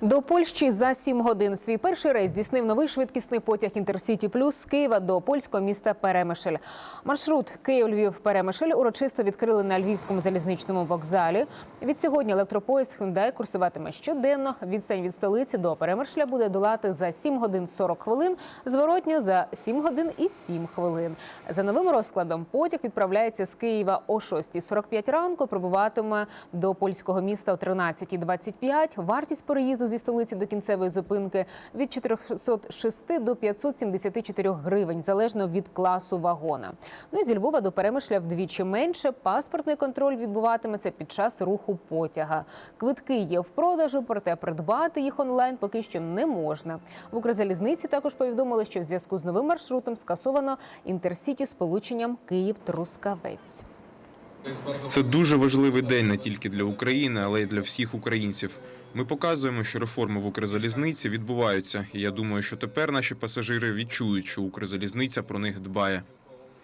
До Польщі за 7 годин свій перший рейс здійснив новий швидкісний потяг Інтерсіті Плюс з Києва до польського міста Перемишль. Маршрут Київ-Львів-Перемишль урочисто відкрили на Львівському залізничному вокзалі. Від сьогодні електропоїзд Hyundai курсуватиме щоденно. Відстань від столиці до Перемишля буде долати за 7 годин 40 хвилин, зворотньо за 7 годин і 7 хвилин. За новим розкладом потяг відправляється з Києва о 6.45 ранку, прибуватиме до польського міста о 13.25. Вартість переїзду зі столиці до кінцевої зупинки від 406 до 574 гривень, залежно від класу вагона. Ну і зі Львова до Перемишля вдвічі менше. Паспортний контроль відбуватиметься під час руху потяга. Квитки є в продажу, проте придбати їх онлайн поки що не можна. В Укрзалізниці також повідомили, що в зв'язку з новим маршрутом скасовано інтерсіті сполученням Київ-Трускавець. Це дуже важливий день не тільки для України, але й для всіх українців. Ми показуємо, що реформи в Укрзалізниці відбуваються, і я думаю, що тепер наші пасажири відчують, що Укрзалізниця про них дбає.